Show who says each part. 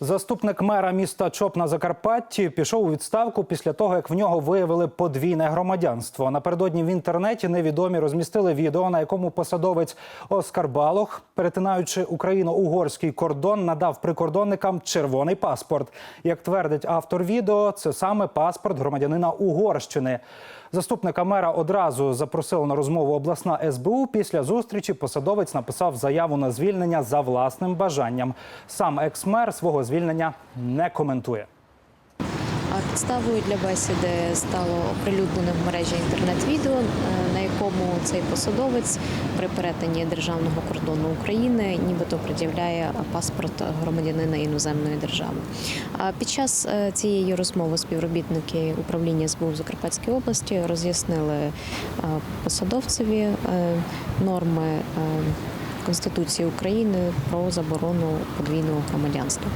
Speaker 1: Заступник мера міста Чоп на Закарпатті пішов у відставку після того, як в нього виявили подвійне громадянство. Напередодні в інтернеті невідомі розмістили відео, на якому посадовець Оскар Балох, перетинаючи україно-угорський кордон, надав прикордонникам червоний паспорт. Як твердить автор відео, це саме паспорт громадянина Угорщини. Заступника мера одразу запросили на розмову обласна СБУ. Після зустрічі посадовець написав заяву на звільнення за власним бажанням. Сам екс-мер свого звільнення не коментує.
Speaker 2: А підставою для бесіди стало оприлюднене в мережі інтернет-відео, е, на якому цей посадовець при перетині державного кордону України нібито пред'являє паспорт громадянина іноземної держави. А під час е, цієї розмови співробітники управління СБУ в Закарпатській області роз'яснили е, посадовцеві норми Конституції України про заборону подвійного громадянства.